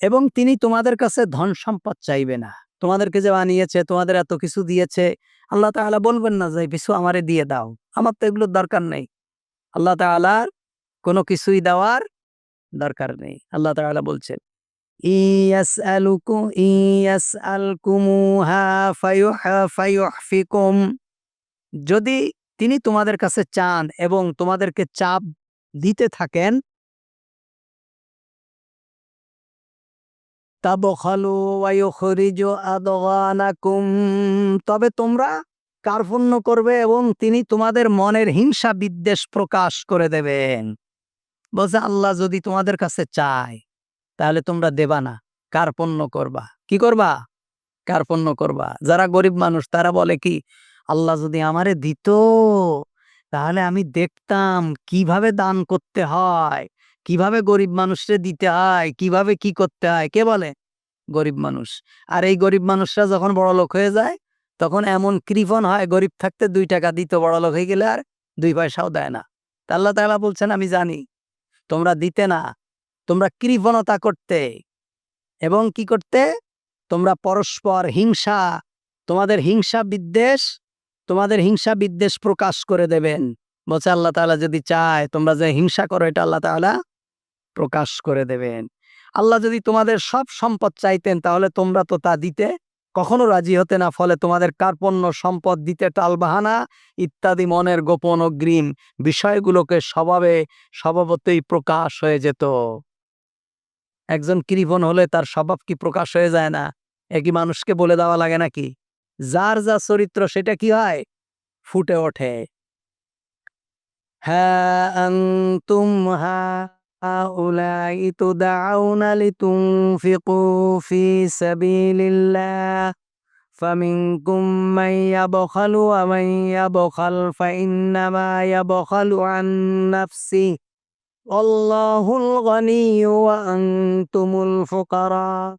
এবং তিনি তোমাদের কাছে ধন সম্পদ চাইবে না। তোমাদেরকে যে বানিয়েছে, তোমাদের এত কিছু দিয়েছে, আল্লাহ তাআলা বলবেন না যে কিছু আমারে দিয়ে দাও। আমার তো এগুলোর দরকার নেই। আল্লাহ তাআলার কোনো কিছুই দেওয়ার দরকার নেই। আল্লাহ তাআলা বলছেন যদি তিনি তোমাদের কাছে চান এবং তোমাদেরকে চাপ দিতে থাকেন তবে তোমরা কার্পণ্য করবে এবং তিনি তোমাদের মনের হিংসা বিদ্বেষ প্রকাশ করে দেবেন। বলছে, আল্লাহ যদি তোমাদের কাছে চায়, তাহলে তোমরা দেবা না, কার্পণ্য করবা। কি করবা? কার্পণ্য করবা। যারা গরিব মানুষ, তারা বলে কি, আল্লাহ যদি আমারে দিত, তাহলে আমি দেখতাম কীভাবে দান করতে হয় কীভাবে গরিব মানুষরে দিতে হয়? কীভাবে কি করতে হয়? কে বলে? গরিব মানুষ। আর এই গরিব মানুষরা যখন বড় লোক হয়ে যায়, তখন এমন কৃপণ হয়, গরিব থাকতে দুই টাকা দিত, বড় লোক হয়ে গেলে আর দুই পয়সাও দেয় না। আল্লাহ তাআলা বলছেন, আমি জানি, তোমরা দিতে না, তোমরা কৃপণতা করতে। এবং কি করতে? তোমরা পরস্পর হিংসা, তোমাদের হিংসা বিদ্বেষ, তোমাদের হিংসা বিদ্বেষ প্রকাশ করে দেবেন। বলছে আল্লাহ তালা যদি চায়, তোমরা যে হিংসা করো, এটা আল্লাহ তাআলা প্রকাশ করে দেবেন। আল্লাহ যদি তোমাদের সব সম্পদ চাইতেন, তাহলে তোমরা তো তা দিতে কখনো রাজি হতে না। ফলে তোমাদের কার্পণ্য সম্পদ দিতে টালবাহানা, ইত্যাদি মনের গোপন অগ্রিম বিষয়গুলোকে স্বভাবে, স্বভাবতই প্রকাশ হয়ে যেত। একজন কৃপণ হলে তার স্বভাব কি প্রকাশ হয়ে যায় না? একই মানুষকে বলে দেওয়া লাগে নাকি? যার যা চরিত্র সেটা কি হয়? ফুটে ওঠে। হ্যাঁ আনতুম هؤلاء تدعون لتنفقوا في سبيل الله. فمنكم من يبخل ومن يبخل فإنما يبخل عن نفسه. والله الغني وأنتم الفقراء.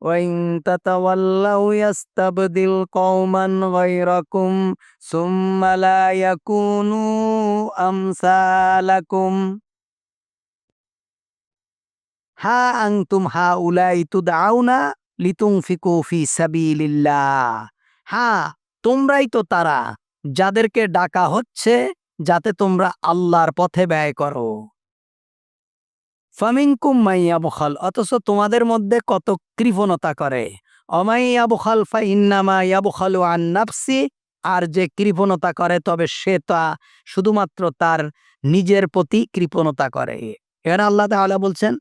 وإن تتولوا يستبدل قوما غيركم ثم لا يكونوا أمثالكم. হা আংতুম হা উলাই তুদাউনা লিতুংফিকু ফি সাবিলিল্লাহ। হা, তোমরাই তো তারা, যাদেরকে ডাকা হচ্ছে, যাতে তোমরা আল্লাহর পথে ব্যয় করো। ফামিনকুম মাইয়া বখাল অথচ তোমাদের মধ্যে কত কৃপণতা করে। অমাইয়া বখাল ফা ইন্নামা ইয়াবখালু আন নাফসি আর যে কৃপণতা করে, তবে সে তা শুধুমাত্র তার নিজের প্রতি কৃপণতা করে। এখানে আল্লাহ তাআলা বলছেন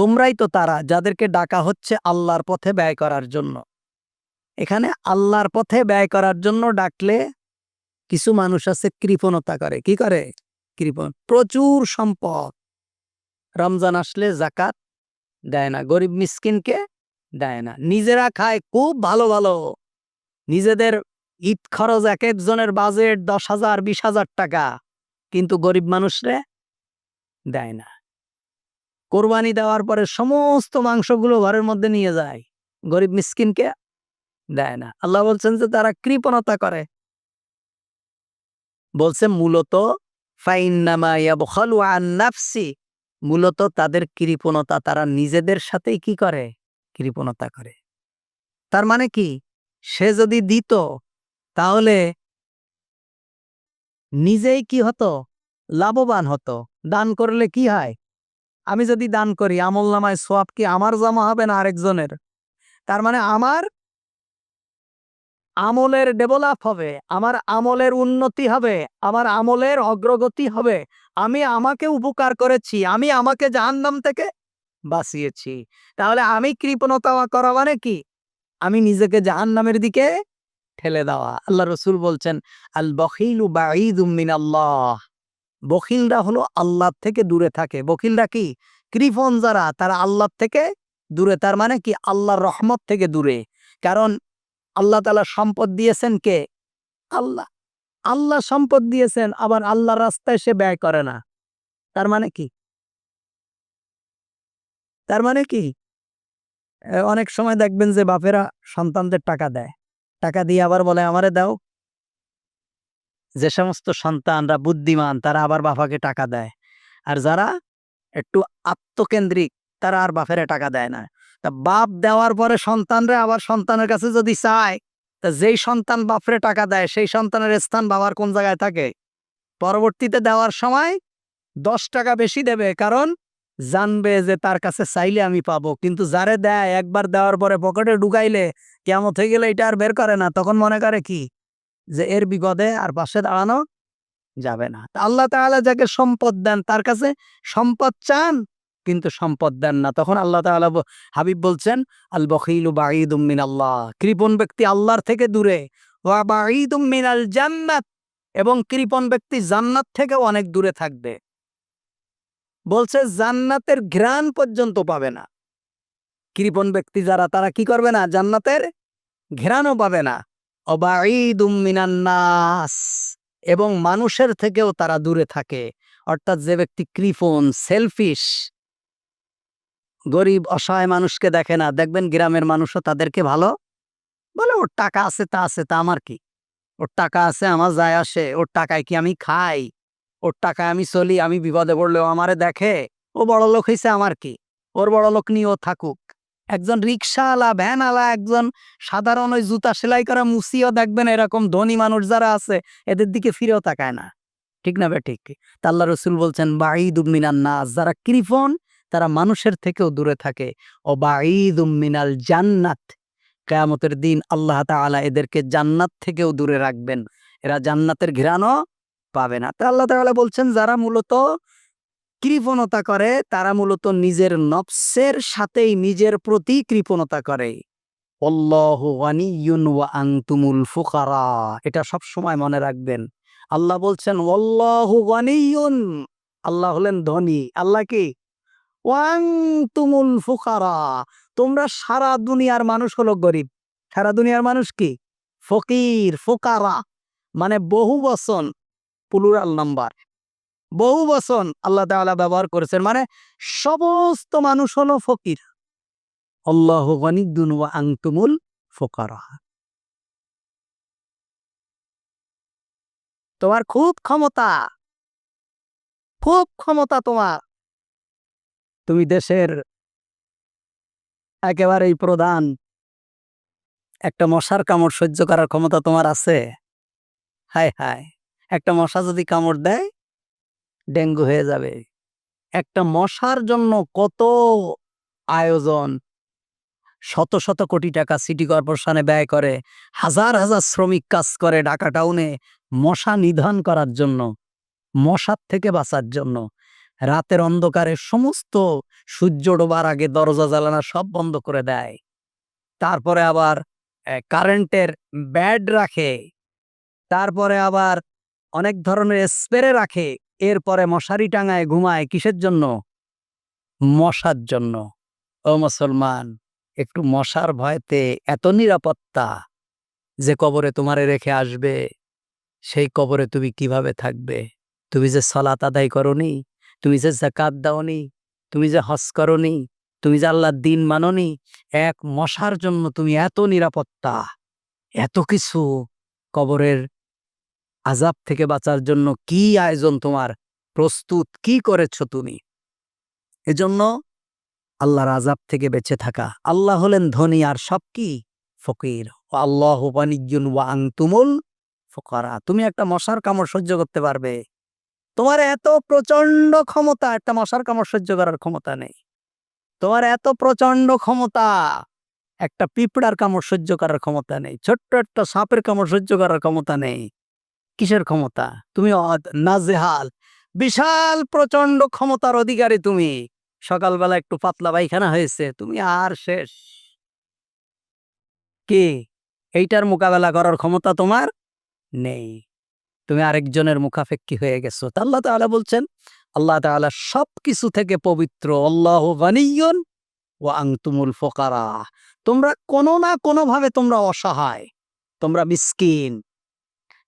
তোমরাই তো তারা যাদেরকে ডাকা হচ্ছে আল্লাহর পথে ব্যয় করার জন্য। এখানে আল্লাহর পথে ব্যয় করার জন্য ডাকলে কিছু মানুষ আছে কৃপণতা করে। কি করে? কৃপণ। প্রচুর সম্পদ। রমজান আসলে জাকাত দেয় না। গরিব মিসকিনকে দেয় না। নিজেরা খায় খুব ভালো ভালো। নিজেদের ঈদ খরচ এক একজনের বাজেট দশ হাজার, বিশ হাজার টাকা। কিন্তু গরিব মানুষরে দেয় না। কোরবানি দেওয়ার পরে সমস্ত মাংসগুলো ঘরের মধ্যে নিয়ে যায়। গরিব মিসকিনকে দেয় না। আল্লাহ বলছেন যে তারা কৃপণতা করে। বলছে মূলত মূলত তাদের কৃপণতা, তারা নিজেদের সাথেই কি করে? কৃপণতা করে। তার মানে কি? সে যদি দিত, তাহলে নিজেই কি হতো? লাভবান হতো। দান করলে কি হয়? আমি যদি দান করি, আমল নামায় সোয়াব কি আমার জমা হবে না আরেকজনের? তার মানে আমার আমলের ডেভেলপ হবে, আমার আমলের উন্নতি হবে, আমার আমলের অগ্রগতি হবে। আমি আমাকে উপকার করেছি, আমি আমাকে জাহান্নাম থেকে বাঁচিয়েছি। তাহলে আমি কৃপণতা করা মানে কি? আমি নিজেকে জাহান্নামের দিকে ঠেলে দেওয়া। আল্লাহ রসুল বলছেন আল বখিলু মিনাল্লাহ। বখিলরা হলো আল্লাহ থেকে দূরে থাকে। বখিলরা কি? কৃপণ যারা, তারা আল্লাহ থেকে দূরে। তার মানে কি? আল্লাহর রহমত থেকে দূরে। কারণ আল্লাহ তালা সম্পদ দিয়েছেন কে? আল্লাহ। আল্লাহ সম্পদ দিয়েছেন, আবার আল্লাহ রাস্তায় সে ব্যয় করে না। তার মানে কি? তার মানে কি? অনেক সময় দেখবেন যে বাপেরা সন্তানদের টাকা দেয়। টাকা দিয়ে আবার বলে, আমারে দাও। যে সমস্ত সন্তানরা বুদ্ধিমান, তারা আবার বাবাকে টাকা দেয়। আর যারা একটু আত্মকেন্দ্রিক, তারা আর বাপেরে টাকা দেয় না। তা বাপ দেওয়ার পরে সন্তানরে আবার সন্তানের কাছে যদি চায়, তা যেই সন্তান বাপরে টাকা দেয়, সেই সন্তানের স্থান বাবার কোন জায়গায় থাকে? পরবর্তীতে দেওয়ার সময় দশ টাকা বেশি দেবে, কারণ জানবে যে তার কাছে চাইলে আমি পাবো। কিন্তু যারে দেয়, একবার দেওয়ার পরে পকেটে ঢুকাইলে কেমন হয়ে গেলে এটা আর বের করে না, তখন মনে করে কি? যে এর বিপদে আর পাশে দাঁড়ানো যাবে না। আল্লাহ তাআলা যাকে সম্পদ দেন, তার কাছে সম্পদ চান, কিন্তু সম্পদ দেন না। তখন আল্লাহ তাআলা হাবিব বলছেন আল বখিলু বাঈদুম মিনাল্লাহ। কৃপণ ব্যক্তি আল্লাহর থেকে দূরে। মিনাল জান্নাত। এবং কৃপণ ব্যক্তি জান্নাত থেকে অনেক দূরে থাকবে। বলছে, জান্নাতের ঘ্রাণ পর্যন্ত পাবে না। কৃপণ ব্যক্তি যারা, তারা কি করবে না? জান্নাতের ঘ্রাণও পাবে না। নাস। এবং মানুষের থেকেও তারা দূরে থাকে। অর্থাৎ যে ব্যক্তি কৃপণ সেলফিশ গরিব, অসহায় মানুষকে দেখে না, দেখবেন গ্রামের মানুষও তাদেরকে ভালো বলে, ওর টাকা আছে, তা আছে, তা আমার কি? ওর টাকা আছে, আমার যায় আসে, ওর টাকায় কি আমি খাই? ওর টাকায় আমি চলি, আমি বিপদে পড়লেও আমারে দেখে? ও বড় লোক হয়েছে আমার কি? ওর বড় লোক নিয়ে ও থাকুক। একজন রিক্সাওয়ালা ভ্যানওয়ালা, একজন সাধারণ ওই জুতা সেলাই করা মুসিও দেখবেন এরকম ধনী মানুষ যারা আছে, এদের দিকে ফিরেও তাকায় না। ঠিক না বে ঠিক। তা আল্লাহ রসুল বলছেন বাঈদ মিনান নাস। যারা কৃপণ, তারা মানুষের থেকেও দূরে থাকে। ও বাঈদ মিনাল জান্নাত। কেয়ামতের দিন আল্লাহ তাআলা এদেরকে জান্নাত থেকেও দূরে রাখবেন। এরা জান্নাতের ঘিরানো পাবে না। তা আল্লাহ তাআলা বলছেন, যারা মূলত কৃপণতা করে, তারা মূলত নিজের নফসের সাথেই নিজের প্রতি কৃপণতা করে। ফুকারা। এটা সব সময় মনে রাখবেন। আল্লাহ বলছেন অল্লাহু আল্লাহ হলেন ধনী। আল্লাহ কি? ফুকারা। তোমরা সারা দুনিয়ার মানুষ হলো গরিব। সারা দুনিয়ার মানুষ কি? ফকির, ফুকারা। মানে বহু বচন। Plural number. বহু বচন আল্লাহ তাআলা ব্যবহার করেছেন। মানে সমস্ত মানুষ হলো ফকির। আল্লাহ গনিদুন ওয়া আনতুমুল ফুকারা। তোমার খুব ক্ষমতা। খুব ক্ষমতা তোমার। তুমি দেশের একেবারেই প্রধান। একটা মশার কামড় সহ্য করার ক্ষমতা তোমার আছে। হায় হায়, একটা মশা যদি কামড় দেয় ডেঙ্গু হয়ে যাবে। একটা মশার জন্য কত আয়োজন। শত শত কোটি টাকা সিটি কর্পোরেশনে ব্যয় করে, হাজার হাজার শ্রমিক কাজ করে ঢাকা টাউনে মশা নিধন করার জন্য, মশার থেকে বাঁচার জন্য। রাতের অন্ধকারে সমস্ত সূর্য ডোবার আগে দরজা জ্বালানা সব বন্ধ করে দেয়। তারপরে আবার কারেন্টের ব্যাড রাখে। তারপরে আবার অনেক ধরনের স্প্রে রাখে। এরপরে মশারি টাঙায় ঘুমায় কিসের জন্য? মশার জন্য। ও মুসলমান, একটু মশার ভয়তে এত নিরাপত্তা যে কবরে তোমারে রেখে আসবে, সেই কবরে তুমি কীভাবে থাকবে? তুমি যে সলাত আদায় করনি, তুমি যে জাকাত দাওনি, তুমি যে হজ করনি, তুমি যে আল্লাহর দিন মাননি, এক মশার জন্য তুমি এত নিরাপত্তা, এত কিছু কবরের আজাব থেকে বাঁচার জন্য কি আয়োজন তোমার? প্রস্তুত কি করেছ তুমি? এজন্য আল্লাহর আজাব থেকে বেঁচে থাকা। আল্লাহ হলেন ধনী আর সব কি? ফকির। ও আল্লাহ বাণিজ্যুন ওয়া আংতুমুল ফকরা। তুমি একটা মশার কামড় সহ্য করতে পারবে। তোমার এত প্রচণ্ড ক্ষমতা, একটা মশার কামড় সহ্য করার ক্ষমতা নেই। তোমার এত প্রচণ্ড ক্ষমতা, একটা পিঁপড়ার কামড় সহ্য করার ক্ষমতা নেই। ছোট্ট একটা সাপের কামড় সহ্য করার ক্ষমতা নেই। কিসের ক্ষমতা? তুমি নাজেহাল। বিশাল প্রচণ্ড ক্ষমতার অধিকারী তুমি। সকালবেলা একটু পাতলা পায়খানা হয়েছে, তুমি আর শেষ। কি? এইটার মোকাবেলা করার ক্ষমতা তোমার? নেই। তুমি আরেকজনের মুখাফেক্ষি হয়ে গেছো। তা আল্লাহ তাআলা বলছেন, আল্লাহ তাআলা সব কিছু থেকে পবিত্র। আল্লাহ বানিয়ন ও আংতুমুল ফোকারা। তোমরা কোনো না কোনো ভাবে তোমরা অসহায়। তোমরা মিসকিন।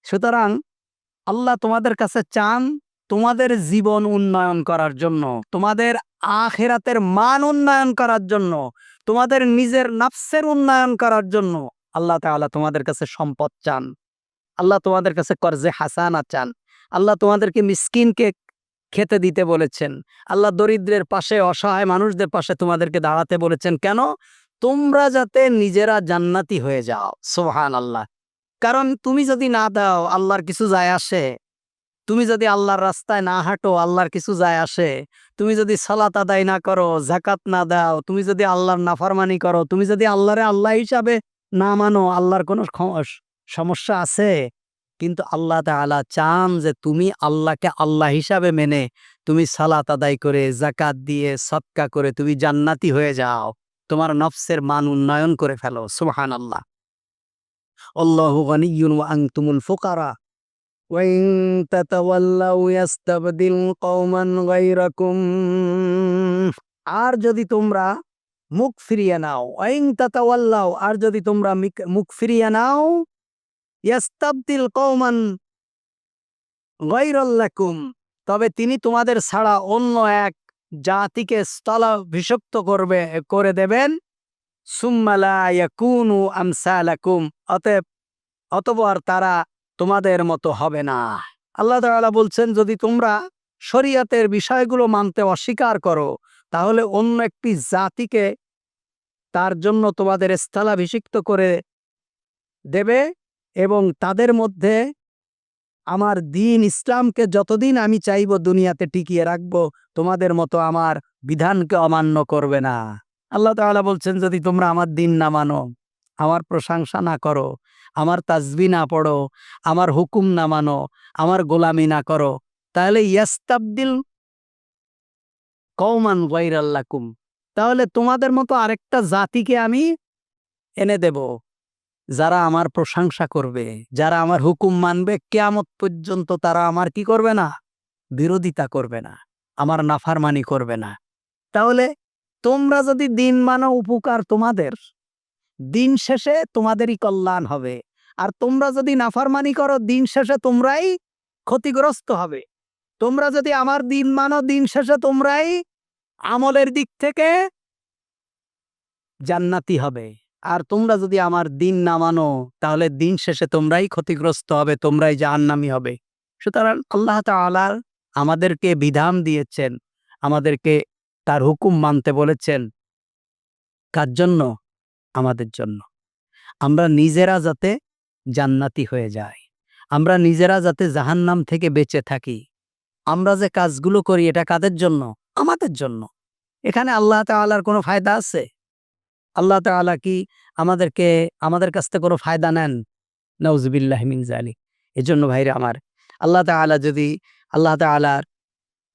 সুতরাং আল্লাহ তোমাদের কাছে চান তোমাদের জীবন উন্নয়ন করার জন্য, তোমাদের আখেরাতের মান উন্নয়ন করার জন্য, তোমাদের নিজের নাফসের উন্নয়ন করার জন্য আল্লাহ তাআলা তোমাদের কাছে সম্পদ চান। আল্লাহ তোমাদের কাছে কর্জে হাসানা চান। আল্লাহ তোমাদেরকে মিসকিনকে খেতে দিতে বলেছেন। আল্লাহ দরিদ্রের পাশে, অসহায় মানুষদের পাশে তোমাদেরকে দাঁড়াতে বলেছেন। কেন? তোমরা যাতে নিজেরা জান্নাতি হয়ে যাও। সোহান আল্লাহ কারণ তুমি যদি না দাও, আল্লাহর কিছু যায় আসে। তুমি যদি আল্লাহর রাস্তায় না হাঁটো, আল্লাহর কিছু যায় আসে। তুমি যদি সালাত আদায় না করো জাকাত না দাও, তুমি যদি আল্লাহর নাফরমানি করো, তুমি যদি আল্লাহরে আল্লাহ হিসাবে না মানো, আল্লাহর কোনো সমস্যা আছে? কিন্তু আল্লাহ তাআলা চান যে তুমি আল্লাহকে আল্লাহ হিসাবে মেনে তুমি সালাত আদায় করে জাকাত দিয়ে সৎকা করে তুমি জান্নাতি হয়ে যাও। তোমার নফসের মান উন্নয়ন করে ফেলো সুবহান আল্লাহ আল্লাহু গনিয়্যুন ওয়া আনতুমুল ফুকারা وإن تتولوا يستبدل قوما غيركم আর যদি তোমরা মুখ ফিরিয়ে নাও ওয়াইং তাতাওয়াল্লাও আর যদি তোমরা মিক- মুখ ফিরিয়ে নাও ইয়াস্তাবদিল কওমান গায়রাল্লাকুম তবে তিনি তোমাদের ছাড়া অন্য এক জাতিকে স্থলাভিষিক্ত করবে করে দেবেন সুম্মা লা ইয়াকুনু আমসালাকুম অতএব অতঃপর তারা তোমাদের মতো হবে না। আল্লাহ তাআলা বলছেন, যদি তোমরা শরীয়তের বিষয়গুলো মানতে অস্বীকার করো, তাহলে অন্য একটি জাতিকে তার জন্য তোমাদের স্থলাভিষিক্ত করে দেবে এবং তাদের মধ্যে আমার দিন ইসলামকে যতদিন আমি চাইব দুনিয়াতে টিকিয়ে রাখব, তোমাদের মতো আমার বিধানকে অমান্য করবে না। আল্লাহ তাআলা বলছেন, যদি তোমরা আমার দিন না মানো আমার প্রশংসা না করো, আমার তাজবি না পড়ো, আমার হুকুম না মানো, আমার গোলামি না করো। তাহলে ইয়াস্তাবদিল কৌমান গৈরাল্লাকুম তাহলে তোমাদের মতো আরেকটা জাতিকে আমি এনে দেব, যারা আমার প্রশংসা করবে, যারা আমার হুকুম মানবে, কেয়ামত পর্যন্ত তারা আমার কি করবে না? বিরোধিতা করবে না, আমার নাফারমানি করবে না। তাহলে তোমরা যদি দিন মানো উপকার তোমাদের দিন শেষে তোমাদেরই কল্যাণ হবে। আর তোমরা যদি নাফারমানি করো, দিন শেষে তোমরাই ক্ষতিগ্রস্ত হবে। তোমরা যদি আমার দিন মানো, দিন শেষে তোমরাই আমলের দিক থেকে জান্নাতি হবে। আর তোমরা যদি আমার দিন না মানো, তাহলে দিন শেষে তোমরাই ক্ষতিগ্রস্ত হবে, তোমরাই জাহান্নামি হবে। সুতরাং আল্লাহ তাআলা আমাদেরকে বিধান দিয়েছেন, আমাদেরকে তার হুকুম মানতে বলেছেন। কার জন্য? আমাদের জন্য। আমরা নিজেরা যাতে জান্নাতি হয়ে যাই। আমরা নিজেরা যাতে জাহান্নাম থেকে বেঁচে থাকি। আমরা যে কাজগুলো করি, এটা কাদের জন্য? আমাদের জন্য। এখানে আল্লাহ তাআলার কোনো ফায়দা আছে? আল্লাহ তাআলা কি আমাদেরকে, আমাদের কাছ থেকে কোনো ফায়দা নেন? নওজুবিল্লাহ মিন জালিক এজন্য ভাইরে আমার, আল্লাহ তাআলা যদি, আল্লাহ তাআলার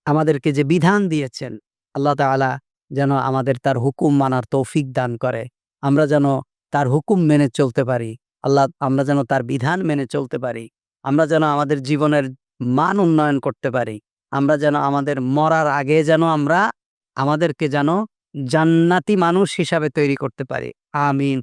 আমাদেরকে যে বিধান দিয়েছেন, আল্লাহ তাআলা যেন আমাদের তার হুকুম মানার তৌফিক দান করে। আমরা যেন তার হুকুম মেনে চলতে পারি। আল্লাহ, আমরা যেন তার বিধান মেনে চলতে পারি। আমরা যেন আমাদের জীবনের মান উন্নয়ন করতে পারি। আমরা যেন আমাদের মরার আগে যেন আমরা আমাদেরকে যেন জান্নাতি মানুষ হিসাবে তৈরি করতে পারি। আমিন।